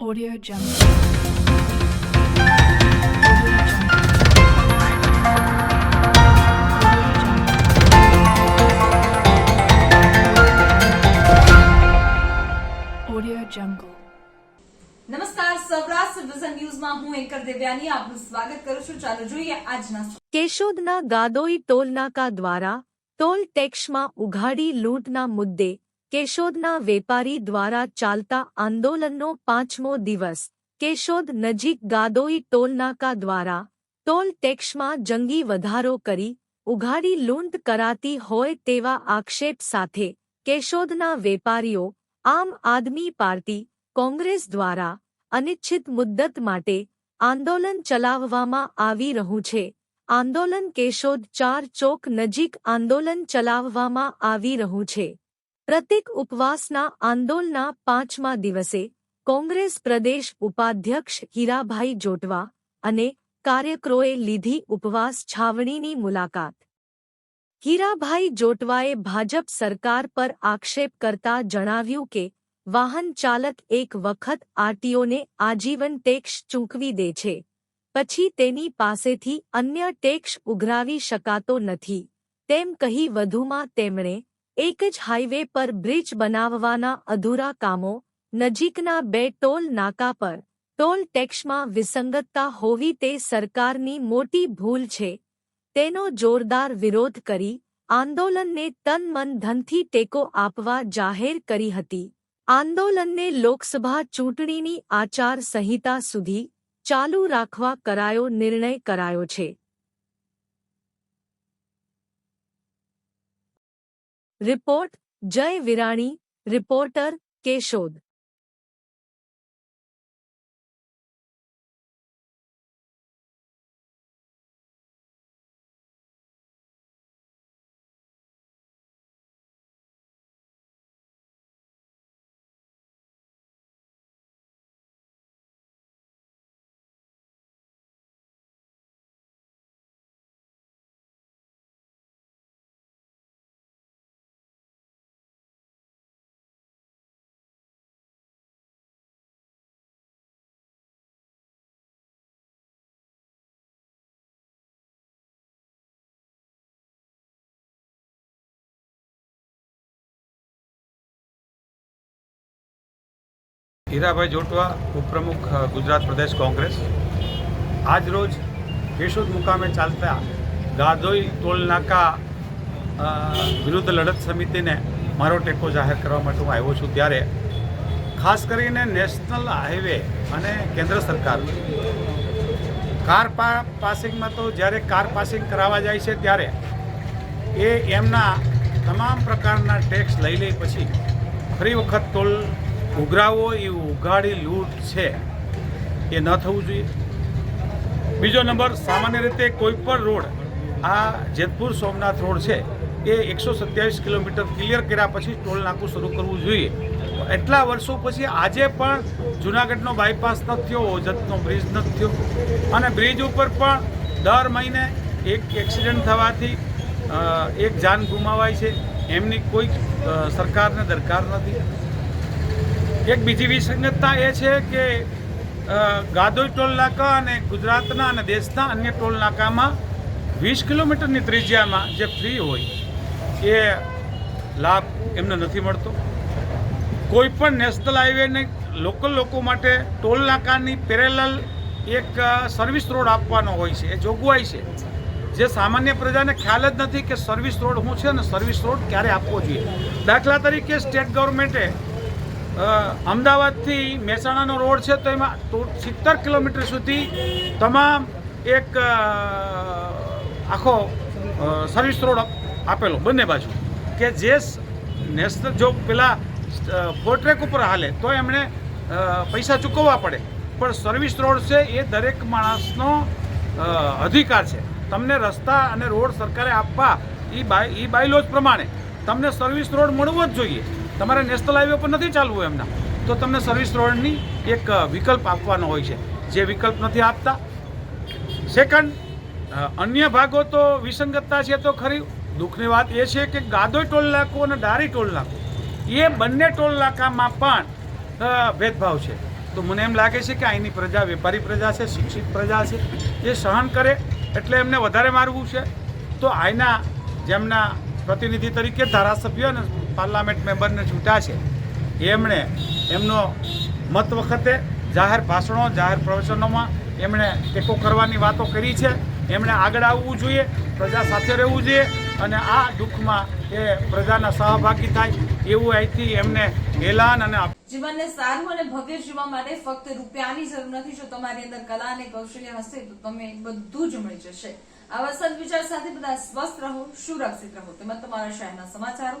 Audio Jungle. Audio Jungle. Audio Jungle. નમસ્કાર Saurashtra vision ન્યૂઝમાં હું એન્કર દેવ્યાની આપનું સ્વાગત કરું છું ચાલો જોઈએ આજના કેશોદના ગાદોઈ ટોલનાકા દ્વારા ટોલ ટેક્સમાં ઉઘાડી લૂંટના મુદ્દે કેશોદના વેપારી દ્વારા ચાલતા આંદોલનનો પાંચમો દિવસ. કેશોદ નજીક ગાદોઈ ટોલનાકા દ્વારા ટોલ ટેક્સમાં જંગી વધારો કરી, ઉઘાડી લૂંટ કરાતી હોય તેવા આક્ષેપ સાથે કેશોદના વેપારીઓ, આમ આદમી પાર્ટી, કોંગ્રેસ દ્વારા અનિશ્ચિત મુદ્દત માટે આંદોલન ચલાવવામાં આવી રહ્યું છે. આંદોલન કેશોદ ચાર ચોક નજીક આંદોલન ચલાવવામાં આવી રહ્યું છે. પ્રતિક ઉપવાસના આંદોલનના પાંચમા દિવસે કોંગ્રેસ પ્રદેશ ઉપાધ્યક્ષ હીરાભાઈ જોટવા અને કાર્યકરોએ લીધી ઉપવાસ છાવણીની મુલાકાત. હીરાભાઈ જોટવાએ ભાજપ સરકાર પર આક્ષેપ કરતા જણાવ્યું કે, વાહન ચાલક એક વખત આરટીઓને આજીવન ટેક્સ ચૂકવી દે છે. પછી તેની પાસેથી અન્ય ટેક્સ ઉઘરાવી શકાતો નથી. તેમ કહી વધુમાં તેમણે એક જ હાઇવે પર બ્રિજ બનાવવાના અધૂરા કામો, નજીકના બે ટોલ નાકા પર. ટોલ ટેક્સમાં વિસંગતતા હોવી તે સરકારની મોટી ભૂલ છે. તેનો જોરદાર વિરોધ કરી, આંદોલનને તન મન ધનથી ટેકો આપવા જાહેર કરી હતી. આંદોલનને લોકસભા ચૂંટણીની આચાર સંહિતા સુધી ચાલુ રાખવા કરાયો નિર્ણય કરાયો છે. Report Jay Virani reporter Keshod. Hirabhai Jotva, ઉપપ્રમુખ ગુજરાત પ્રદેશ કોંગ્રેસ. આજ રોજ કેશોદ મુકામે ચાલતા ગાદોઈ ટોલનાકા વિરુદ્ધ લડત સમિતિને મારો ટેકો જાહેર કરવા માટે હું આવ્યો છું ત્યારે ખાસ કરીને નેશનલ હાઈવે અને કેન્દ્ર સરકાર. કાર પાસિંગમાં તો જ્યારે કાર પાસિંગ કરાવવા જાય છે ત્યારે એ એમના તમામ પ્રકારના ટેક્સ લઈ લે પછી ફરી વખત ટોલ ઉઘરાવો એ ઉઘાડી લૂંટ છે. એ ન થવું જોઈએ. બીજો નંબર, સામાન્ય રીતે કોઈ પણ રોડ, આ જેતપુર સોમનાથ રોડ છે, એ એકસો સત્યાવીસ કિલોમીટર ક્લિયર કર્યા પછી ટોલ નાકું શરૂ કરવું જોઈએ. એટલા વર્ષો પછી આજે પણ જુનાગઢનો બાયપાસ નથી થયો, ઓજતનો બ્રિજ નથી થયો. અને બ્રિજ ઉપર પણ દર મહિને એક એક્સિડન્ટ થવાથી એક જાન ગુમાવાય છે. એમની કોઈ સરકારને દરકાર નથી. એક બીજી વિસંગતતા એ છે કે ગાદોઈ ટોલ નાકા અને ગુજરાતના અને દેશના અન્ય ટોલ નાકામાં વીસ કિલોમીટરની ત્રિજ્યામાં જે ફ્રી હોય, એ લાભ એમને નથી મળતો. કોઈ પણ નેશનલ હાઈવેને લોકલ લોકો માટે ટોલ નાકાની પેરેલલ એક સર્વિસ રોડ આપવાનો હોય છે, એ જોગવાઈ છે. જે સામાન્ય પ્રજાને ખ્યાલ જ નથી કે સર્વિસ રોડ શું છે અને સર્વિસ રોડ ક્યારે આપવો જોઈએ. દાખલા તરીકે સ્ટેટ ગવર્મેન્ટે અમદાવાદથી મહેસાણાનો રોડ છે તો એમાં સિત્તેર કિલોમીટર સુધી તમામ એક આખો સર્વિસ રોડ આપેલો બંને બાજુ. કે જે નેશનલ જો પેલા ફોરટ્રેક ઉપર હાલે, તો એમણે પૈસા ચૂકવવા પડે. પણ સર્વિસ રોડ છે એ દરેક માણસનો અધિકાર છે. તમને રસ્તા અને રોડ સરકારે આપવા એ બાય એ બાયલોજ પ્રમાણે તમને સર્વિસ રોડ મળવો જ જોઈએ. તમારે નેશનલ હાઈવે પર નથી ચાલવું એમના. તો તમને સર્વિસ રોડની એક વિકલ્પ આપવાનો હોય છે. જે વિકલ્પ નથી આપતા. સેકન્ડ અન્ય ભાગો તો વિસંગતતા છે તો ખરી. દુઃખની વાત એ છે કે ગાદોઈ ટોલ નાકું અને ડારી ટોલ નાકું એ બંને ટોલ નાકામાં પણ ભેદભાવ છે. તો મને એમ લાગે છે કે અહીંની પ્રજા વેપારી પ્રજા છે, શિક્ષિત પ્રજા છે, એ સહન કરે એટલે એમને વધારે મારવું છે. તો આઈના જેમના પ્રતિનિધિ તરીકે ધારાસભ્ય અને પાર્લામેન્ટ મેમ્બરને ચૂંટ્યા છે. એમણે એમનો મત વખતે જાહેર ભાષણો, જાહેર પ્રવચનોમાં એમણે ટેકો કરવાની વાતો કરી છે. એમણે આગળ આવવું જોઈએ, પ્રજા સાથે રહેવું જોઈએ અને આ દુઃખમાં એ પ્રજાના સહભાગી થાય એવું અહીંથી એમને એલાન અને જીવનને સારું અને ભવ્ય જીવવા માટે ફક્ત રૂપિયાની જરૂર નથી. જો તમારી અંદર કલા અને કૌશલ્ય હશે તો તમે બધું જ મળી જશે. આવા સદવિચાર સાથે બધા સ્વસ્થ રહો, સુરક્ષિત રહો. તેમજ તમારા શહેરના સમાચારો